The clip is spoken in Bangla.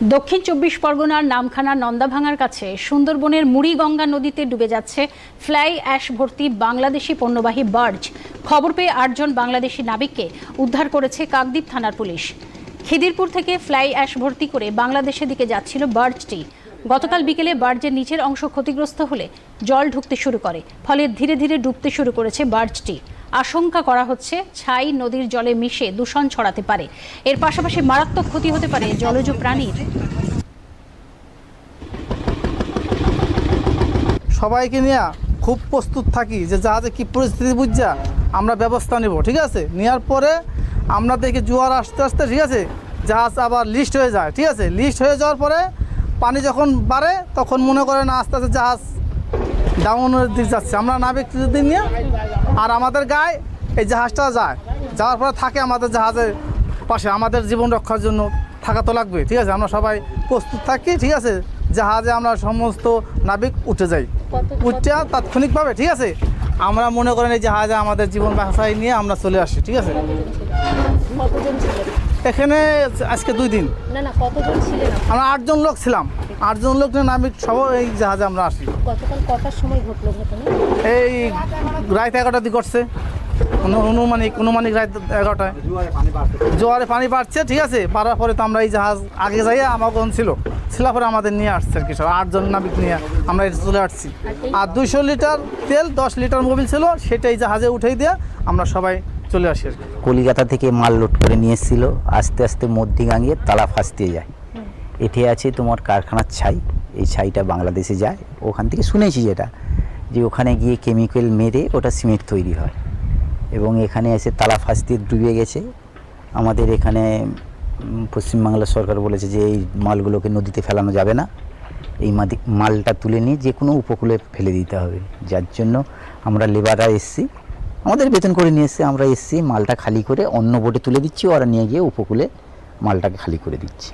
দক্ষিণ চব্বিশ পরগনার নামখানা নন্দাভাঙার কাছে সুন্দরবনের মুড়িগঙ্গা নদীতে ডুবে যাচ্ছে ফ্লাই অ্যাশ ভর্তি বাংলাদেশি পণ্যবাহী বার্জ। খবর পেয়ে আটজন বাংলাদেশি নাবিককে উদ্ধার করেছে কাকদ্বীপ থানার পুলিশ। খিদিরপুর থেকে ফ্লাই অ্যাশ ভর্তি করে বাংলাদেশের দিকে যাচ্ছিল বার্জটি। গতকাল বিকেলে বার্জের নিচের অংশ ক্ষতিগ্রস্ত হলে জল ঢুকতে শুরু করে, ফলে ধীরে ধীরে ডুবতে শুরু করেছে বার্জটি। আশঙ্কা করা হচ্ছে ছাই নদীর জলে মিশে দূষণ ছড়াতে পারে। এর পাশাপাশি মারাত্মক ক্ষতি হতে পারে জলজ প্রাণীর। সবাইকে নিয়ে খুব প্রস্তুত থাকি যে জাহাজে কী পরিস্থিতি বুঝছা, আমরা ব্যবস্থা নেব, ঠিক আছে? নেওয়ার পরে আমরা দেখি জোয়ার আসতে আসতে, ঠিক আছে? জাহাজ আবার লিস্ট হয়ে যায়, ঠিক আছে? লিস্ট হয়ে যাওয়ার পরে পানি যখন বাড়ে, তখন মনে করেন আস্তে আস্তে জাহাজ ডাউনের দিক যাচ্ছে। আমরা নাবিক যদি নিয়ে আর আমাদের গায়ে এই জাহাজটা যায় যাওয়ার পরে থাকে আমাদের জাহাজের পাশে। আমাদের জীবন রক্ষার জন্য থাকা তো লাগবে ঠিক আছে? আমরা সবাই প্রস্তুত থাকি ঠিক আছে? জাহাজে আমরা সমস্ত নাবিক উঠে যাই। উঠে তাৎক্ষণিকভাবে ঠিক আছে? আমরা মনে করেন এই জাহাজে আমাদের জীবন বাসায় নিয়ে আমরা চলে আসি ঠিক আছে? এখানে আজকে দুই দিন। না না কতজন ছিলেন আমরা আটজন লোক ছিলাম। আটজন লোক নিয়ে নাবিক সব এই জাহাজে আমরা আসি। গতকাল কটার সময় ঘটলো ঘটনা? এই রাত এগারোটার দিকে ঘটছে। অনু- অনুমানিক অনুমানিক রাত এগারোটায়। জোয়ারে পানি বাড়ছে ঠিক আছে? বাড়ার পরে তো আমরা এই জাহাজ আগে যাই আমার কোন ছিল। ছিলার পরে আমাদের নিয়ে আসছে আর কি সব। আটজন নাবিক নিয়ে আমরা এটা চলে আসছি। আর দুইশো লিটার তেল দশ লিটার মোবিল ছিল সেটাই জাহাজে উঠেই দিয়ে আমরা সবাই চলে আসে আর কলিকাতা থেকে মাল লোড করে নিয়ে এসেছিল আস্তে আস্তে মধ্যিগাঙ্গে তালা ফাঁসতে যায়। এতে আছে তোমার কারখানার ছাই এই ছাইটা বাংলাদেশে যায়। ওখান থেকে শুনেছি যেটা যে ওখানে গিয়ে কেমিক্যাল মেরে ওটা সিমেন্ট তৈরি হয়। এবং এখানে এসে তালা ফাঁসতে ডুবে গেছে। আমাদের এখানে উম, পশ্চিমবাংলার সরকার বলেছে যে এই মালগুলোকে নদীতে ফেলানো যাবে না। এই মালটা তুলে নিয়ে যে কোনো উপকূলে ফেলে দিতে হবে। যার জন্য আমরা লেবাররা এসছি। আমাদের বেতন করে নিয়ে এসে আমরা এসছি মালটা খালি করে অন্য বোটে তুলে দিচ্ছি, ওরা নিয়ে গিয়ে উপকূলে মালটাকে খালি করে দিচ্ছি।